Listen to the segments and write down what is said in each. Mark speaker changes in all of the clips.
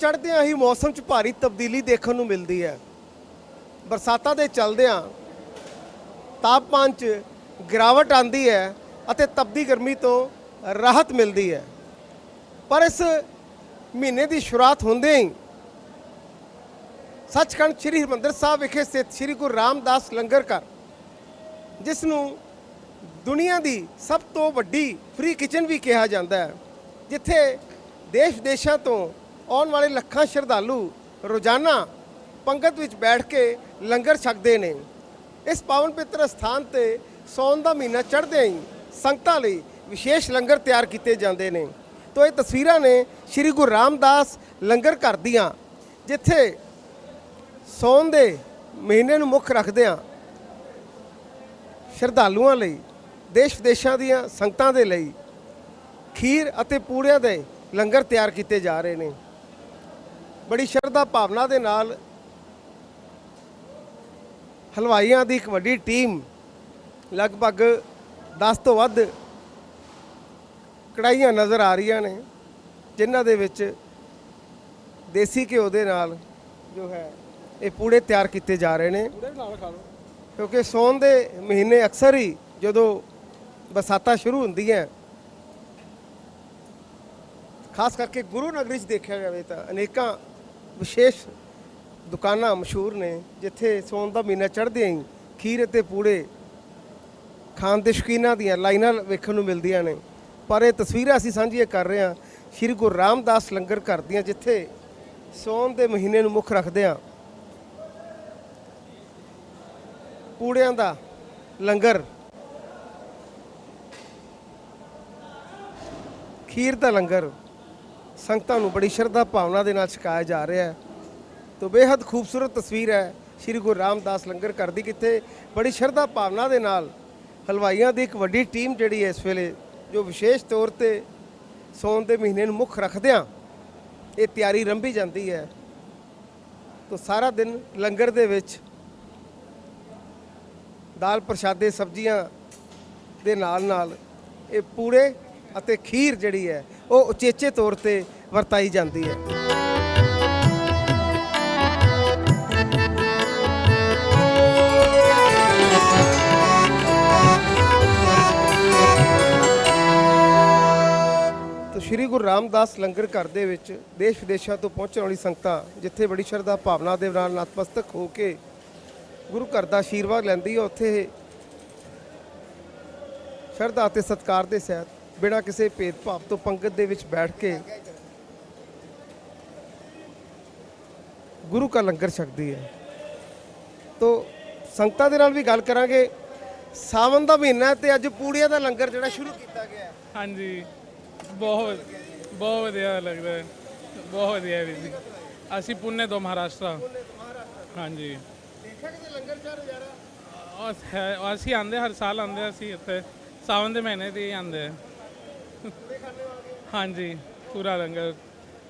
Speaker 1: ਚੜ੍ਹਦਿਆਂ ਹੀ ਮੌਸਮ 'ਚ ਭਾਰੀ ਤਬਦੀਲੀ ਦੇਖਣ ਨੂੰ ਮਿਲਦੀ ਹੈ। ਬਰਸਾਤਾਂ ਦੇ ਚਲਦਿਆਂ ਤਾਪਮਾਨ 'ਚ ਗਿਰਾਵਟ ਆਂਦੀ ਹੈ ਅਤੇ ਤਪਦੀ ਗਰਮੀ ਤੋਂ ਰਾਹਤ ਮਿਲਦੀ ਹੈ। ਪਰ ਇਸ ਮਹੀਨੇ ਦੀ ਸ਼ੁਰੂਆਤ ਹੁੰਦੇ ਹੀ ਸੱਚਖੰਡ ਸ੍ਰੀ ਹਰਿਮੰਦਰ ਸਾਹਿਬ ਵਿਖੇ ਸਥਿਤ ਸ੍ਰੀ ਗੁਰੂ ਰਾਮਦਾਸ ਲੰਗਰ ਘਰ, ਜਿਸ ਨੂੰ ਦੁਨੀਆ ਦੀ ਸਭ ਤੋਂ ਵੱਡੀ ਫ੍ਰੀ ਕਿਚਨ ਵੀ ਕਿਹਾ ਜਾਂਦਾ ਹੈ, ਜਿੱਥੇ ਦੇਸ਼ ਵਿਦੇਸ਼ਾਂ ਤੋਂ ਆਉਣ ਵਾਲੇ ਲੱਖਾਂ ਸ਼ਰਧਾਲੂ ਰੋਜ਼ਾਨਾ ਪੰਗਤ ਵਿੱਚ ਬੈਠ ਕੇ ਲੰਗਰ ਛਕਦੇ ਨੇ। ਇਸ ਪਾਵਨ ਪਿੱਤਰ ਸਥਾਨ ਤੇ ਸੌਣ ਦਾ ਮਹੀਨਾ ਚੜ੍ਹਦੇ ਹੀ ਸੰਗਤਾਂ ਲਈ ਵਿਸ਼ੇਸ਼ ਲੰਗਰ ਤਿਆਰ ਕੀਤੇ ਜਾਂਦੇ ਨੇ। ਤੋ ਇਹ ਤਸਵੀਰਾਂ ਨੇ ਸ੍ਰੀ ਗੁਰੂ ਰਾਮਦਾਸ ਲੰਗਰ ਘਰ ਦੀਆਂ, ਜਿੱਥੇ ਸੌਣ ਦੇ ਮਹੀਨੇ ਨੂੰ ਮੁੱਖ ਰੱਖਦਿਆਂ ਸ਼ਰਧਾਲੂਆਂ ਲਈ, ਦੇਸ਼ ਵਿਦੇਸ਼ਾਂ ਦੀਆਂ ਸੰਗਤਾਂ ਦੇ ਲਈ ਖੀਰ ਅਤੇ ਪੂੜਿਆਂ ਦੇ ਲੰਗਰ ਤਿਆਰ ਕੀਤੇ ਜਾ ਰਹੇ ਨੇ। ਬੜੀ ਸ਼ਰਧਾ ਭਾਵਨਾ ਦੇ ਨਾਲ ਹਲਵਾਈਆਂ ਦੀ ਇੱਕ ਵੱਡੀ ਟੀਮ ਲਗਭਗ 10 ਤੋਂ ਵੱਧ ਕੜਾਈਆਂ ਨਜ਼ਰ ਆ ਰਹੀਆਂ ਨੇ ਜਿਨ੍ਹਾਂ ਦੇ ਵਿੱਚ ਦੇਸੀ ਘਿਓ ਦੇ ਨਾਲ ਜੋ ਹੈ ਇਹ ਪੂੜੇ ਤਿਆਰ ਕੀਤੇ ਜਾ ਰਹੇ ਨੇ। ਕਿਉਂਕਿ ਸੌਣ ਦੇ ਮਹੀਨੇ ਅਕਸਰ ਹੀ ਜਦੋਂ ਬਰਸਾਤਾਂ ਸ਼ੁਰੂ ਹੁੰਦੀਆਂ ਖਾਸ ਕਰਕੇ ਗੁਰੂ ਨਗਰੀ 'ਚ ਦੇਖਿਆ ਜਾਵੇ ਤਾਂ ਅਨੇਕਾਂ ਵਿਸ਼ੇਸ਼ ਦੁਕਾਨਾਂ ਮਸ਼ਹੂਰ ਨੇ, ਜਿੱਥੇ ਸੌਣ ਦਾ ਮਹੀਨਾ ਚੜ੍ਹਦੇ ਹੀ ਖੀਰ ਅਤੇ ਪੂੜੇ ਖਾਣ ਦੇ ਸ਼ੌਕੀਨਾਂ ਦੀਆਂ ਲਾਈਨਾਂ ਵੇਖਣ ਨੂੰ ਮਿਲਦੀਆਂ ਨੇ। ਪਰ ਇਹ ਤਸਵੀਰਾਂ ਅਸੀਂ ਸਾਂਝੀਆਂ ਕਰ ਰਹੇ ਹਾਂ ਸ਼੍ਰੀ ਗੁਰੂ ਰਾਮਦਾਸ ਲੰਗਰ ਘਰ ਦੀਆਂ, ਜਿੱਥੇ ਸੌਣ ਦੇ ਮਹੀਨੇ ਨੂੰ ਮੁੱਖ ਰੱਖਦੇ ਹਾਂ। ਪੂੜਿਆਂ ਦਾ ਲੰਗਰ, ਖੀਰ ਦਾ ਲੰਗਰ ਸੰਗਤਾਂ ਨੂੰ ਬੜੀ ਸ਼ਰਧਾ ਭਾਵਨਾ ਦੇ ਨਾਲ ਛਕਾਇਆ ਜਾ ਰਿਹਾ ਹੈ। ਤੋ ਬੇहद ਖੂਬਸੂਰਤ ਤਸਵੀਰ ਹੈ। ਸ੍ਰੀ ਗੁਰੂ ਰਾਮਦਾਸ ਲੰਗਰ ਘਰ ਦੀ ਕਿੱਥੇ ਬੜੀ ਸ਼ਰਧਾ ਭਾਵਨਾ ਦੇ ਨਾਲ ਹਲਵਾਈਆਂ ਦੀ ਇੱਕ ਵੱਡੀ ਟੀਮ ਜਿਹੜੀ ਹੈ ਇਸ ਵੇਲੇ, ਜੋ ਵਿਸ਼ੇਸ਼ ਤੌਰ ਤੇ ਸੌਣ ਦੇ ਮਹੀਨੇ ਨੂੰ ਮੁੱਖ ਰੱਖਦਿਆਂ ਇਹ ਤਿਆਰੀ ਰੰਭੀ ਜਾਂਦੀ ਹੈ। ਤੋ ਸਾਰਾ ਦਿਨ ਲੰਗਰ ਦੇ ਵਿੱਚ ਦਾਲ ਪ੍ਰਸ਼ਾਦੇ ਸਬਜ਼ੀਆਂ ਦੇ ਨਾਲ ਨਾਲ ਇਹ ਪੂਰੇ ਅਤੇ ਖੀਰ ਜਿਹੜੀ ਹੈ, ਉਹ ਉਚੇਚੇ ਤੌਰ ਤੇ ਵਰਤਾਈ ਜਾਂਦੀ ਹੈ। ਸ਼੍ਰੀ ਗੁਰੂ ਰਾਮਦਾਸ ਲੰਗਰ ਘਰ ਦੇ ਵਿੱਚ ਦੇਸ਼ ਵਿਦੇਸ਼ਾਂ ਤੋਂ ਪਹੁੰਚਣ ਵਾਲੀ ਸੰਗਤਾਂ, ਜਿੱਥੇ ਬੜੀ ਸ਼ਰਧਾ ਭਾਵਨਾ ਦੇ ਨਾਲ ਨਤਮਸਤਕ ਹੋ ਕੇ ਗੁਰੂ ਘਰ ਦਾ ਆਸ਼ੀਰਵਾਦ ਲੈਂਦੀ ਹੈ, ਉੱਥੇ ਸ਼ਰਧਾ ਅਤੇ ਸਤਕਾਰ ਦੇ ਸਹਿਤ ਬਿਨਾਂ ਕਿਸੇ ਭੇਦਭਾਵ ਤੋਂ ਪੰਗਤ ਦੇ ਵਿੱਚ ਬੈਠ ਕੇ ਗੁਰੂ ਕਾ ਲੰਗਰ ਛਕਦੀ ਹੈ। ਤੋ ਸੰਗਤਾਂ ਦੇ ਨਾਲ ਵੀ ਗੱਲ ਕਰਾਂਗੇ। ਸਾਵਨ ਦਾ ਮਹੀਨਾ ਹੈ ਤੇ ਅੱਜ ਪੂੜੀਆਂ ਦਾ ਲੰਗਰ ਜਿਹੜਾ ਸ਼ੁਰੂ ਕੀਤਾ ਗਿਆ ਹੈ।
Speaker 2: ਹਾਂਜੀ। ਬਹੁਤ ਬਹੁਤ ਵਧੀਆ ਲੱਗਦਾ ਹੈ। ਬਹੁਤ ਵਧੀਆ ਵੀ ਜੀ। ਅਸੀਂ ਪੁਣੇ ਤੋਂ ਮਹਾਰਾਸ਼ਟਰ ਹਾਂਜੀ।
Speaker 1: ਦੇਖਿਆ ਕਿ ਲੰਗਰ ਚਾਹ ਨਜ਼ਾਰਾ
Speaker 2: ਅਸ- ਆਂਦੇ ਹਰ ਸਾਲ ਆਂਦੇ ਅਸੀਂ ਇੱਥੇ। ਸਾਵਨ ਦੇ ਮਹੀਨੇ ਦੇ ਹੀ ਆਂਦੇ ਹਾਂਜੀ ਪੂਰਾ ਲੰਗਰ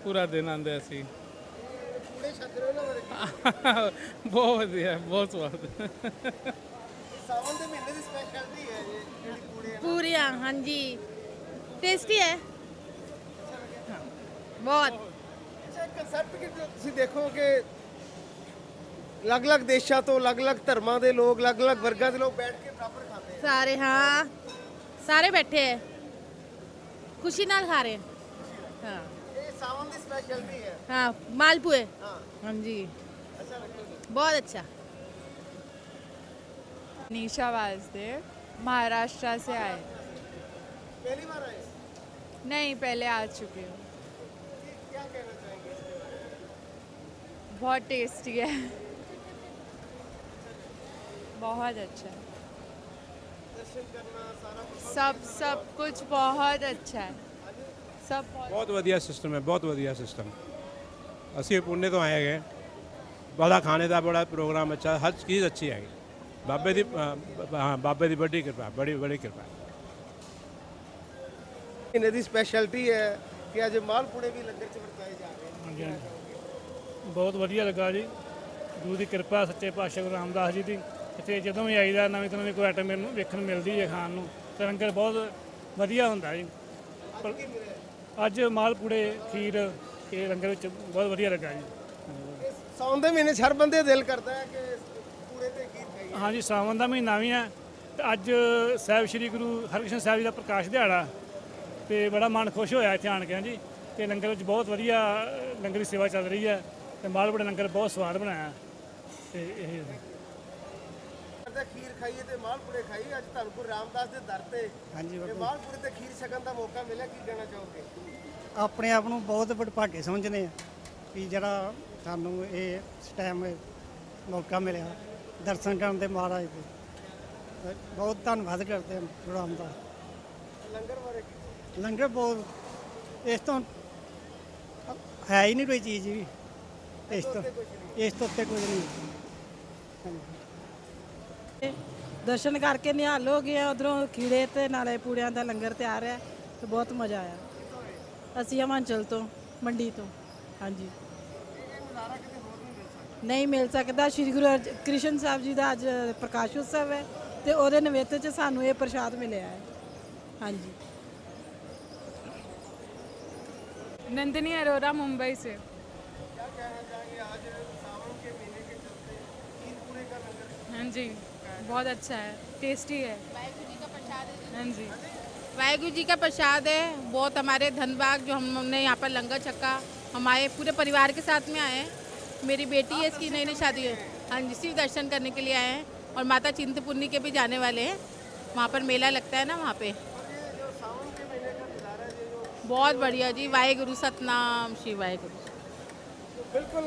Speaker 2: ਪੂਰਾ ਦਿਨ ਆਂਦੇ ਅਸੀਂ
Speaker 1: ਪੂੜੇ ਛਕ ਰਹੇ ਹੋ ਨਾ
Speaker 2: ਬਹੁਤ ਵਧੀਆ ਬਹੁਤ ਸਵਾਦ
Speaker 1: ਸਾਵਨ ਦੇ ਮਹੀਨੇ ਦੀ ਸਪੈਸ਼ਲਿਟੀ ਹੈ ਇਹ ਜਿਹੜੀ ਪੂੜੇ
Speaker 3: पूरियाँ हाँ जी टेस्टी है हाँ, बहुत
Speaker 1: ਅੱਛਾ ਕਨਸੈਪਟ ਕਿ ਜੋ ਤੁਸੀਂ ਦੇਖੋ ਕਿ ਅਲੱਗ-ਅਲੱਗ ਦੇਸ਼ਾਂ ਤੋਂ ਅਲੱਗ-ਅਲੱਗ ਧਰਮਾਂ ਦੇ ਲੋਕ ਅਲੱਗ-ਅਲੱਗ ਵਰਗਾਂ ਦੇ ਲੋਕ ਬੈਠ ਕੇ ਬਰਾਬਰ ਖਾਂਦੇ
Speaker 3: सारे हाँ सारे बैठे हैं खुशी नाल खा रहे हैं हाँ
Speaker 1: ਆ ਇਹ ਸਾਵਨ ਦੀ ਸਪੈਸ਼ਲਿਟੀ ਹੈ
Speaker 3: हाँ मालपुए
Speaker 1: ਹਾਂ
Speaker 3: हाँ जी
Speaker 1: ਅੱਛਾ ਲੱਗਦਾ
Speaker 3: बहुत अच्छा
Speaker 4: निशा वासदेव महाराष्ट्र से आए
Speaker 1: पहली बार आए
Speaker 4: नहीं पहले आ चुकी हूँ
Speaker 1: क्या कहना चाहेंगे इसके बारे में?
Speaker 4: बहुत टेस्टी है बहुत अच्छा है
Speaker 1: ਦਰਸ਼ਨ ਕਰਨਾ ਸਾਰਾ ਕੁਝ
Speaker 4: ਸਭ ਸਭ ਕੁਝ ਬਹੁਤ ਅੱਛਾ ਹੈ। ਸਭ ਬਹੁਤ
Speaker 5: ਬਹੁਤ ਵਧੀਆ ਸਿਸਟਮ ਹੈ ਬਹੁਤ ਵਧੀਆ ਸਿਸਟਮ ਅਸੀਂ ਪੁਣੇ ਤੋਂ ਆਏ ਹੈਗੇ। ਬੜਾ ਖਾਣੇ ਦਾ ਬੜਾ ਪ੍ਰੋਗਰਾਮ ਅੱਛਾ ਹਰ ਚੀਜ਼ ਅੱਛੀ ਹੈਗੀ। ਬਾਬੇ ਦੀ ਅ, ਹਾਂ ਬਾਬੇ ਦੀ ਬੜੀ ਕਿਰਪਾ ਬੜੀ ਬੜੀ ਕਿਰਪਾ
Speaker 1: ਇਹਨਾਂ ਦੀ ਸਪੈਸ਼ਲਿਟੀ ਹੈ ਕਿ ਅੱਜ ਮਾਲਪੂੜੇ ਵੀ ਲੰਗਰ ਚ ਵਰਤਾਏ ਜਾ ਰਹੇ ਨੇ।
Speaker 6: ਹਾਂਜੀ ਹਾਂਜੀ। ਬਹੁਤ ਵਧੀਆ ਲੱਗਾ ਜੀ। ਗੁਰੂ ਦੀ ਕਿਰਪਾ ਸੱਚੇ ਪਾਤਸ਼ਾਹ ਗੁਰੂ ਰਾਮਦਾਸ ਜੀ ਦੀ। ਇੱਥੇ ਜਦੋਂ ਵੀ ਆਈਦਾ ਨਵੀਂ ਤੋਂ ਨਵੀਂ ਕੋਈ ਆਈਟਮ ਮੈਨੂੰ ਵੇਖਣ ਨੂੰ ਮਿਲਦੀ ਹੈ ਖਾਣ ਨੂੰ ਤੇ ਲੰਗਰ ਬਹੁਤ ਵਧੀਆ ਹੁੰਦਾ ਜੀ। ਪਰ ਅੱਜ ਮਾਲਪੂੜੇ ਖੀਰ ਇਹ ਲੰਗਰ ਵਿੱਚ ਬਹੁਤ ਵਧੀਆ ਲੱਗਾ ਜੀ।
Speaker 1: ਸੌਣ ਦੇ ਮਹੀਨੇ 'ਚ ਹਰ ਬੰਦੇ ਦਿਲ ਕਰਦਾ ਹੈ ਕਿ ਪੂੜੇ ਤੇ ਖੀਰ ਖਾਈਏ
Speaker 6: ਹਾਂਜੀ ਸਾਵਨ ਦਾ ਮਹੀਨਾ ਵੀ ਹੈ। ਤੇ ਅੱਜ ਸਾਹਿਬ ਸ੍ਰੀ ਗੁਰੂ ਹਰਕ੍ਰਿਸ਼ਨ ਸਾਹਿਬ ਜੀ ਦਾ ਪ੍ਰਕਾਸ਼ ਦਿਹਾੜਾ ਤੇ ਬੜਾ ਮਨ ਖੁਸ਼ ਹੋਇਆ ਇੱਥੇ ਆਣ ਕੇ ਜੀ ਤੇ ਲੰਗਰ ਵਿੱਚ ਬਹੁਤ ਵਧੀਆ ਲੰਗਰ ਦੀ ਸੇਵਾ ਚੱਲ ਰਹੀ ਹੈ ਤੇ ਮਾਲਪੂੜੇ ਲੰਗਰ ਬਹੁਤ ਸਵਾਦ ਬਣਾਇਆ। ਤੇ ਇਹ
Speaker 1: ਕਰਦਾ ਖੀਰ ਖਾਈਏ ਤੇ ਮਾਲਪੂੜੇ ਖਾਈਏ ਅੱਜ ਤੁਹਾਨੂੰ ਗੁਰੂ ਰਾਮਦਾਸ ਦੇ ਦਰ ਤੇ।
Speaker 7: ਹਾਂਜੀ
Speaker 1: ਇਹ ਮਾਲਪੂੜੇ ਤੇ ਖੀਰ ਛਕਣ ਦਾ ਮੌਕਾ ਮਿਲਿਆ ਕੀ ਕਹਿਣਾ ਚਾਹੋਗੇ?
Speaker 7: ਆਪਣੇ ਆਪ ਨੂੰ ਬਹੁਤ ਵਡਭਾਗੇ ਸਮਝਦੇ ਆ ਵੀ ਜਿਹੜਾ ਸਾਨੂੰ ਇਹ ਇਸ ਟਾਈਮ ਮੌਕਾ ਮਿਲਿਆ ਦਰਸ਼ਨ ਕਰਨ ਦੇ ਮਹਾਰਾਜ ਦੇ। ਤੇ ਬਹੁਤ ਧੰਨਵਾਦ ਕਰਦੇ ਹਾਂ ਗੁਰੂ ਰਾਮਦਾਸ।
Speaker 1: ਲੰਗਰ ਬਾਰੇ ਕੀ?
Speaker 7: ਲੰਗਰ ਬਹੁਤ ਇਸ ਤੋਂ ਹੈ ਹੀ ਨਹੀਂ ਕੋਈ ਚੀਜ਼ ਵੀ। ਇਸ ਤੋਂ ਇਸ ਤੋਂ ਉੱਤੇ ਕੁਝ ਨਹੀਂ।
Speaker 8: ਦਰਸ਼ਨ ਕਰਕੇ ਨਿਹਾਲ ਹੋ ਗਏ ਉਧਰੋਂ ਖੀੜੇ ਤੇ ਨਾਲੇ ਪੂੜਿਆਂ ਦਾ ਲੰਗਰ ਤਿਆਰ ਹੈ ਤੇ ਬਹੁਤ ਮਜ਼ਾ ਆਇਆ ਅਸੀਂ ਹਿਮਾਚਲ ਤੋਂ ਮੰਡੀ ਤੋਂ ਹਾਂਜੀ ਨਹੀਂ ਮਿਲ ਸਕਦਾ ਸ੍ਰੀ ਗੁਰੂ ਅਰਜ- ਕ੍ਰਿਸ਼ਨ ਸਾਹਿਬ ਜੀ ਦਾ ਅੱਜ ਪ੍ਰਕਾਸ਼ ਉਤਸਵ ਹੈ ਤੇ ਉਹਦੇ ਨਿਮਿਤ ਚ ਸਾਨੂੰ ਇਹ ਪ੍ਰਸ਼ਾਦ ਮਿਲਿਆ ਹੈ ਹਾਂਜੀ
Speaker 4: नंदिनी अरोरा मुंबई से हाँ जी बहुत अच्छा है टेस्टी है हाँ जी
Speaker 3: वाहेगुरु जी का प्रसाद है बहुत हमारे धनबाग जो हम हमने यहाँ पर लंगर छक्का हमारे पूरे परिवार के साथ में आए हैं मेरी बेटी है इसकी नई नई शादी है हाँ जी शिव दर्शन करने के लिए आए हैं और माता चिंतपूर्णी के भी जाने वाले हैं वहाँ पर मेला लगता है ना वहाँ पे बहुत बढ़िया जी वाहेगुरु सतनाम श्री वाहेगुरु
Speaker 1: ਬਿਲਕੁਲ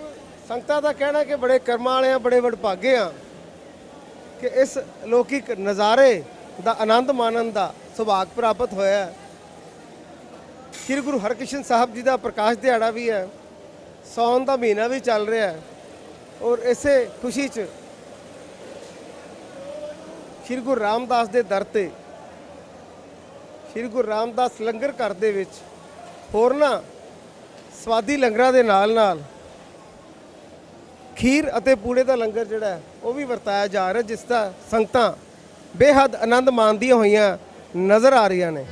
Speaker 1: ਸੰਗਤਾਂ ਦਾ ਕਹਿਣਾ ਕਿ ਬੜੇ ਕਰਮਾਂ ਵਾਲੇ ਆ ਬੜੇ ਵਡਭਾਗੇ ਆ ਕਿ ਇਸ ਲੌਕਿਕ ਨਜ਼ਾਰੇ ਦਾ ਆਨੰਦ ਮਾਣਨ ਦਾ ਸੁਭਾਗ ਪ੍ਰਾਪਤ ਹੋਇਆ ਹੈ। ਸ੍ਰੀ ਗੁਰੂ ਹਰਕ੍ਰਿਸ਼ਨ ਸਾਹਿਬ ਜੀ ਦਾ ਪ੍ਰਕਾਸ਼ ਦਿਹਾੜਾ ਵੀ ਹੈ। ਸੌਣ ਦਾ ਮਹੀਨਾ ਵੀ ਚੱਲ ਰਿਹਾ ਹੈ ਔਰ ਇਸੇ ਖੁਸ਼ੀ 'ਚ ਸ੍ਰੀ ਗੁਰੂ ਰਾਮਦਾਸ ਦੇ ਦਰ ਤੇ, ਸ੍ਰੀ ਗੁਰੂ ਰਾਮਦਾਸ ਲੰਗਰ ਘਰ ਦੇ ਵਿੱਚ ਹੋਰਨਾਂ ਸਵਾਦੀ ਲੰਗਰਾਂ ਦੇ ਨਾਲ ਨਾਲ ਖੀਰ ਅਤੇ ਪੂੜੇ ਦਾ ਲੰਗਰ ਜਿਹੜਾ ਹੈ, ਉਹ ਵੀ ਵਰਤਾਇਆ ਜਾ ਰਿਹਾ, ਜਿਸ ਦਾ ਸੰਗਤਾਂ ਬੇਹੱਦ ਆਨੰਦ ਮਾਣਦੀਆਂ ਹੋਈਆਂ ਨਜ਼ਰ ਆ ਰਹੀਆਂ ਨੇ।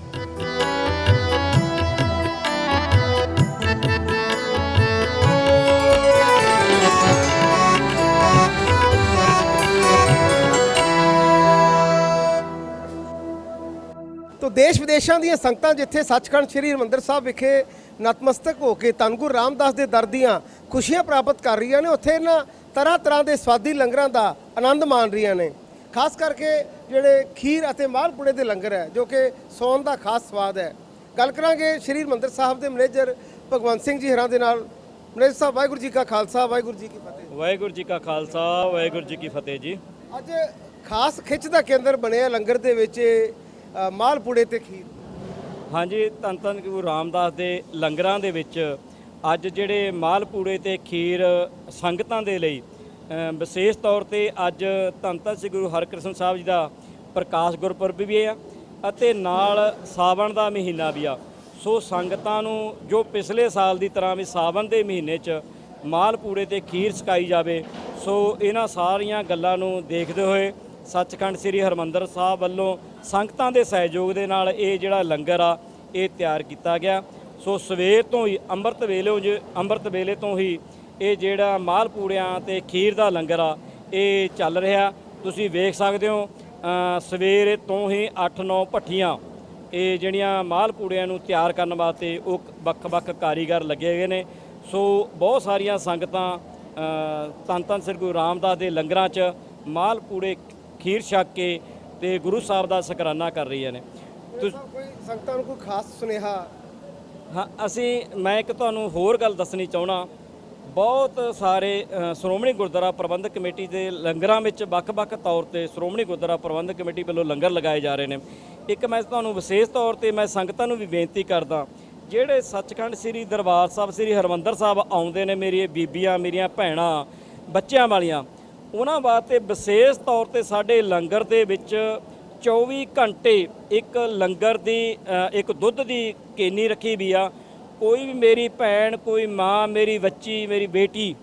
Speaker 1: ਦੇਸ਼ ਵਿਦੇਸ਼ਾਂ ਦੀਆਂ ਸੰਗਤਾਂ ਜਿੱਥੇ ਸੱਚਖੰਡ ਸ੍ਰੀ ਹਰਿਮੰਦਰ ਸਾਹਿਬ ਵਿਖੇ ਨਤਮਸਤਕ ਹੋ ਕੇ ਧੰਨ ਗੁਰੂ ਰਾਮਦਾਸ ਦੇ ਦਰ ਦੀਆਂ ਖੁਸ਼ੀਆਂ ਪ੍ਰਾਪਤ ਕਰ ਰਹੀਆਂ ਨੇ ਉੱਥੇ ਇਹਨਾਂ ਤਰ੍ਹਾਂ ਤਰ੍ਹਾਂ ਦੇ ਸਵਾਦੀ ਲੰਗਰਾਂ ਦਾ ਆਨੰਦ ਮਾਣ ਰਹੀਆਂ ਨੇ। ਖਾਸ ਕਰਕੇ ਜਿਹੜੇ ਖੀਰ ਅਤੇ ਮਾਲਪੂੜੇ ਦੇ ਲੰਗਰ ਹੈ ਜੋ ਕਿ ਸੌਣ ਦਾ ਖਾਸ ਸਵਾਦ ਹੈ। ਗੱਲ ਕਰਾਂਗੇ ਸ੍ਰੀ ਹਰਿਮੰਦਰ ਸਾਹਿਬ ਦੇ ਮੈਨੇਜਰ ਭਗਵੰਤ ਸਿੰਘ ਜੀ ਹਰਾਂ ਦੇ ਨਾਲ। ਮੈਨੇਜਰ ਸਾਹਿਬ ਵਾਹਿਗੁਰੂ ਜੀ ਕਾ ਖਾਲਸਾ ਵਾਹਿਗੁਰੂ ਜੀ ਕੀ ਫਤਿਹ।
Speaker 9: ਵਾਹਿਗੁਰੂ ਜੀ ਕਾ ਖਾਲਸਾ ਵਾਹਿਗੁਰੂ ਜੀ ਕੀ ਫਤਿਹ ਜੀ।
Speaker 1: ਅੱਜ ਖਾਸ ਖਿੱਚ ਦਾ ਕੇਂਦਰ ਬਣਿਆ ਲੰਗਰ ਦੇ ਵਿੱਚ। ਮਾਲਪੂੜੇ ਤੇ ਖੀਰ।
Speaker 9: ਹਾਂਜੀ, ਧੰਨ ਧੰਨ ਗੁਰੂ ਰਾਮਦਾਸ ਦੇ ਲੰਗਰਾਂ ਦੇ ਵਿੱਚ ਅੱਜ ਜਿਹੜੇ ਮਾਲਪੂੜੇ ਤੇ ਖੀਰ ਸੰਗਤਾਂ ਦੇ ਲਈ ਵਿਸ਼ੇਸ਼ ਤੌਰ ਤੇ ਅੱਜ ਧੰਨ ਧੰਨ ਸ੍ਰੀ ਗੁਰੂ ਹਰਕ੍ਰਿਸ਼ਨ ਸਾਹਿਬ ਜੀ ਦਾ ਪ੍ਰਕਾਸ਼ ਗੁਰਪੁਰਬ ਵੀ ਆ ਅਤੇ ਨਾਲ ਸਾਵਣ ਦਾ ਮਹੀਨਾ ਵੀ ਆ। ਸੋ ਸੰਗਤਾਂ ਨੂੰ ਜੋ ਪਿਛਲੇ ਸਾਲ ਦੀ ਤਰ੍ਹਾਂ ਵੀ ਸਾਵਣ ਦੇ ਮਹੀਨੇ 'ਚ ਮਾਲਪੂੜੇ ਤੇ ਖੀਰ ਛਕਾਈ ਜਾਵੇ, ਸੋ ਇਹਨਾਂ ਸਾਰੀਆਂ ਗੱਲਾਂ ਨੂੰ ਦੇਖਦੇ ਹੋਏ ਸੱਚਖੰਡ ਸ੍ਰੀ ਹਰਮੰਦਰ ਸਾਹਿਬ ਵੱਲੋਂ ਸੰਗਤਾਂ ਦੇ ਸਹਿਯੋਗ ਦੇ ਨਾਲ ਇਹ ਜਿਹੜਾ ਲੰਗਰ ਆ ਇਹ ਤਿਆਰ ਕੀਤਾ ਗਿਆ। ਸੋ ਸਵੇਰ ਤੋਂ ਹੀ ਅੰਮ੍ਰਿਤ ਵੇਲੇ ਜ ਅੰਮ੍ਰਿਤ ਵੇਲੇ ਤੋਂ ਹੀ ਇਹ ਜਿਹੜਾ ਮਾਲਪੂੜਿਆਂ ਤੇ ਖੀਰ ਦਾ ਲੰਗਰ ਆ ਇਹ ਚੱਲ ਰਿਹਾ। ਤੁਸੀਂ ਵੇਖ ਸਕਦੇ ਹੋ ਸਵੇਰ ਤੋਂ ਹੀ 8-9 ਭੱਠੀਆਂ ਇਹ ਜਿਹੜੀਆਂ ਮਾਲਪੂੜਿਆਂ ਨੂੰ ਤਿਆਰ ਕਰਨ ਵਾਸਤੇ ਉਹ ਵੱਖ-ਵੱਖ ਕਾਰੀਗਰ ਲੱਗੇ ਗਏ ਨੇ। ਸੋ ਬਹੁਤ ਸਾਰੀਆਂ ਸੰਗਤਾਂ ਅ, ਧੰਨ ਧੰਨ ਸ੍ਰੀ ਗੁਰੂ ਰਾਮਦਾਸ ਦੇ ਲੰਗਰਾਂ 'ਚ ਮਾਲਪੂੜੇ ਖੀਰ ਛਕ ਕੇ ਤੇ ਗੁਰੂ ਸਾਹਿਬ ਦਾ ਸ਼ੁਕਰਾਨਾ ਕਰ ਰਹੀਆਂ ਨੇ। ਤੁਸ-
Speaker 1: ਕੋਈ ਸੰਗਤਾਂ ਨੂੰ ਕੋਈ ਖਾਸ ਸੁਨੇਹਾ?
Speaker 9: ਹਾਂ ਅਸੀਂ ਮੈਂ ਇੱਕ ਤੁਹਾਨੂੰ ਹੋਰ ਗੱਲ ਦੱਸਣੀ ਚਾਹਣਾ ਬਹੁਤ ਸਾਰੇ ਅ, ਸ਼੍ਰੋਮਣੀ ਗੁਰਦੁਆਰਾ ਪ੍ਰਬੰਧਕ ਕਮੇਟੀ ਦੇ ਲੰਗਰਾਂ ਵਿੱਚ ਵੱਖ-ਵੱਖ ਤੌਰ ਤੇ ਸ਼੍ਰੋਮਣੀ ਗੁਰਦੁਆਰਾ ਪ੍ਰਬੰਧਕ ਕਮੇਟੀ ਵੱਲੋਂ ਲੰਗਰ ਲਗਾਏ ਜਾ ਰਹੇ ਨੇ। ਇੱਕ ਮੈਂ ਤੁਹਾਨੂੰ ਵਿਸ਼ੇਸ਼ ਤੌਰ ਤੇ ਮੈਂ ਸੰਗਤਾਂ ਨੂੰ ਵੀ ਬੇਨਤੀ ਕਰਦਾ ਜਿਹੜੇ ਸੱਚਖੰਡ ਸ੍ਰੀ ਦਰਬਾਰ ਸਾਹਿਬ ਸ੍ਰੀ ਹਰਮੰਦਰ ਸਾਹਿਬ ਆਉਂਦੇ ਨੇ ਮੇਰੀਆਂ ਬੀਬੀਆਂ ਮੇਰੀਆਂ ਭੈਣਾਂ ਬੱਚਿਆਂ ਵਾਲੀਆਂ ਉਹਨਾਂ ਵਾਸਤੇ ਵਿਸ਼ੇਸ਼ ਤੌਰ ਤੇ ਸਾਡੇ ਲੰਗਰ ਦੇ ਵਿੱਚ 24 ਘੰਟੇ ਇੱਕ ਲੰਗਰ ਦੀ ਇੱਕ ਦੁੱਧ ਦੀ ਕੇਨੀ ਰੱਖੀ ਵੀ ਆ। ਕੋਈ ਵੀ ਮੇਰੀ ਭੈਣ, ਕੋਈ ਮਾਂ, ਮੇਰੀ ਬੱਚੀ, ਮੇਰੀ ਬੇਟੀ,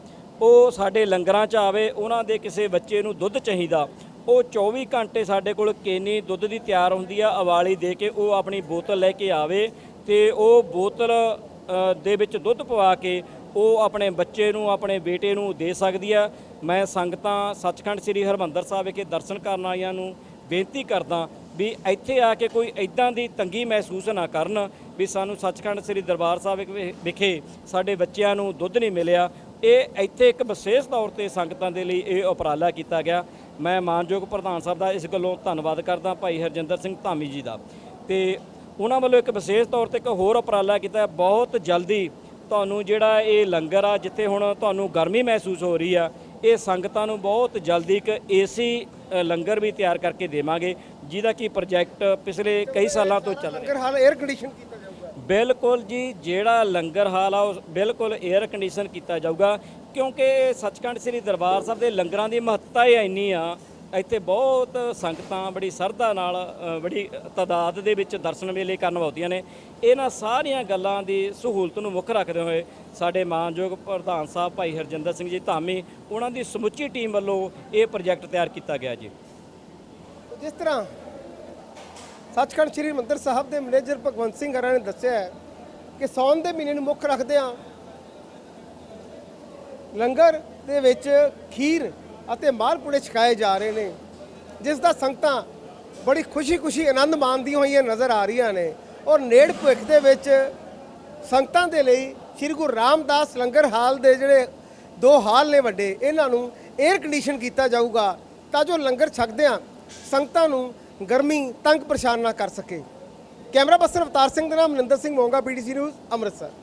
Speaker 9: ਉਹ ਸਾਡੇ ਲੰਗਰਾਂ 'ਚ ਆਵੇ, ਉਹਨਾਂ ਦੇ ਕਿਸੇ ਬੱਚੇ ਨੂੰ ਦੁੱਧ ਚਾਹੀਦਾ। ਉਹ 24 ਘੰਟੇ ਸਾਡੇ ਕੋਲ ਕੇਨੀ ਦੁੱਧ ਦੀ ਤਿਆਰ ਹੁੰਦੀ ਆ, ਅਵਾਲੀ ਦੇ ਕੇ ਉਹ ਆਪਣੀ ਬੋਤਲ ਲੈ ਕੇ ਆਵੇ ਤੇ ਉਹ ਬੋਤਲ ਦੇ ਵਿੱਚ ਦੁੱਧ ਪਵਾ ਕੇ ਉਹ ਆਪਣੇ ਬੱਚੇ ਨੂੰ, ਆਪਣੇ ਬੇਟੇ ਨੂੰ ਦੇ ਸਕਦੀ ਆ। ਮੈਂ ਸੰਗਤਾਂ ਸੱਚਖੰਡ ਸ੍ਰੀ ਹਰਮੰਦਰ ਸਾਹਿਬ ਵਿਖੇ ਦਰਸ਼ਨ ਕਰਨ ਆਇਆਂ ਨੂੰ ਬੇਨਤੀ ਕਰਦਾ ਵੀ ਇੱਥੇ ਆ ਕੇ ਕੋਈ ਇਦਾਂ ਦੀ ਤੰਗੀ ਮਹਿਸੂਸ ਨਾ ਕਰਨ ਵੀ ਸਾਨੂੰ ਸੱਚਖੰਡ ਸ੍ਰੀ ਦਰਬਾਰ ਸਾਹਿਬ ਵਿਖੇ- ਵਿਖੇ ਸਾਡੇ ਬੱਚਿਆਂ ਨੂੰ ਦੁੱਧ ਨਹੀਂ ਮਿਲਿਆ। ਇਹ ਇੱਥੇ ਇੱਕ ਵਿਸ਼ੇਸ਼ ਤੌਰ ਤੇ ਸੰਗਤਾਂ ਦੇ ਲਈ ਇਹ ਉਪਰਾਲਾ ਕੀਤਾ ਗਿਆ। ਮੈਂ ਮਾਨਯੋਗ ਪ੍ਰਧਾਨ ਸਾਹਿਬ ਦਾ ਇਸ ਗੱਲੋਂ ਧੰਨਵਾਦ ਕਰਦਾ, ਭਾਈ ਹਰਜਿੰਦਰ ਸਿੰਘ ਧਾਮੀ ਜੀ ਦਾ। ਤੇ ਉਹਨਾਂ ਵੱਲੋਂ ਇੱਕ ਵਿਸ਼ੇਸ਼ ਤੌਰ ਤੇ ਇੱਕ ਹੋਰ ਉਪਰਾਲਾ ਕੀਤਾ ਬਹੁਤ ਜਲਦੀ ਤੁਹਾਨੂੰ ਜਿਹੜਾ ਇਹ ਲੰਗਰ ਆ, ਜਿੱਥੇ ਹੁਣ ਤੁਹਾਨੂੰ ਗਰਮੀ ਮਹਿਸੂਸ ਹੋ ਰਹੀ ਆ ਇਹ ਸੰਗਤਾਂ ਨੂੰ ਬਹੁਤ ਜਲਦੀ ਇੱਕ ਏਸੀ ਲੰਗਰ ਵੀ ਤਿਆਰ ਕਰਕੇ ਦੇਵਾਂਗੇ ਜਿਹਦਾ ਕਿ ਪ੍ਰੋਜੈਕਟ ਪਿਛਲੇ ਕਈ ਸਾਲਾਂ ਤੋਂ ਚੱਲ ਰਿਹਾ
Speaker 1: ਲੰਗਰ ਹਾਲ 에ਅਰ ਕੰਡੀਸ਼ਨ ਕੀਤਾ ਜਾਊਗਾ।
Speaker 9: ਬਿਲਕੁਲ ਜੀ ਜਿਹੜਾ ਲੰਗਰ ਹਾਲ ਆ ਉਹ ਬਿਲਕੁਲ 에ਅਰ ਕੰਡੀਸ਼ਨ ਕੀਤਾ ਜਾਊਗਾ ਕਿਉਂਕਿ ਸੱਚਖੰਡ ਸ੍ਰੀ ਦਰਬਾਰ ਸਾਹਿਬ ਦੇ ਲੰਗਰਾਂ ਦੀ ਮਹੱਤਤਾ ਹੀ ਇੰਨੀ ਆ ਇੱਥੇ ਬਹੁਤ ਸੰਗਤਾਂ ਬੜੀ ਸਰਧਾ ਨਾਲ ਬੜੀ ਤਾਦਾਦ ਦੇ ਵਿੱਚ ਦਰਸ਼ਨ ਵੇਲੇ ਕਰਨ ਆਉਂਦੀਆਂ ਨੇ। ਇਹਨਾਂ ਸਾਰੀਆਂ ਗੱਲਾਂ ਦੀ ਸਹੂਲਤ ਨੂੰ ਮੁੱਖ ਰੱਖਦੇ ਹੋਏ ਸਾਡੇ ਮਾਨਯੋਗ ਪ੍ਰਧਾਨ ਸਾਹਿਬ ਭਾਈ ਹਰਜਿੰਦਰ ਸਿੰਘ ਜੀ ਧਾਮੀ, ਉਹਨਾਂ ਦੀ ਸਮੁੱਚੀ ਟੀਮ ਵੱਲੋਂ ਇਹ ਪ੍ਰੋਜੈਕਟ ਤਿਆਰ ਕੀਤਾ ਗਿਆ ਜੀ।
Speaker 1: ਜਿਸ ਤਰ੍ਹਾਂ ਸੱਚਖੰਡ ਸ੍ਰੀ ਹਰਿਮੰਦਰ ਸਾਹਿਬ ਦੇ ਮੈਨੇਜਰ ਭਗਵੰਤ ਸਿੰਘ ਹਰਾਂ ਨੇ ਦੱਸਿਆ ਹੈ ਕਿ ਸੌਣ ਦੇ ਮਹੀਨੇ ਨੂੰ ਮੁੱਖ ਰੱਖਦੇ ਆ ਲੰਗਰ ਦੇ ਵਿੱਚ ਖੀਰ ਅਤੇ ਮਾਲਪੂੜੇ ਛਕਾਏ ਜਾ ਰਹੇ ਨੇ ਜਿਸ ਦਾ ਸੰਗਤਾਂ ਬੜੀ ਖੁਸ਼ੀ-ਖੁਸ਼ੀ, ਆਨੰਦ ਮਾਣਦੀਆਂ ਹੋਈਆਂ ਨਜ਼ਰ ਆ ਰਹੀਆਂ ਨੇ। ਔਰ ਨੇੜ ਭੁੱਖ ਦੇ ਵਿੱਚ ਸੰਗਤਾਂ ਦੇ ਲਈ ਸ੍ਰੀ ਗੁਰੂ ਰਾਮਦਾਸ ਲੰਗਰ ਹਾਲ ਦੇ ਜਿਹੜੇ ਦੋ ਹਾਲ ਨੇ ਵੱਡੇ, ਇਹਨਾਂ ਨੂੰ 에ਅਰ ਕੰਡੀਸ਼ਨ ਕੀਤਾ ਜਾਊਗਾ ਤਾਂ ਜੋ ਲੰਗਰ ਛਕਦਿਆਂ ਸੰਗਤਾਂ ਨੂੰ ਗਰਮੀ ਤੰਗ ਪਰੇਸ਼ਾਨ ਨਾ ਕਰ ਸਕੇ। ਕੈਮਰਾ ਪਰਸਨ ਅਵਤਾਰ ਸਿੰਘ ਦੇ ਨਾਮ ਮਨਿੰਦਰ ਸਿੰਘ ਮੋਂਗਾ ਪੀਡੀਸੀ ਨਿਊਜ਼ ਅੰਮ੍ਰਿਤਸਰ।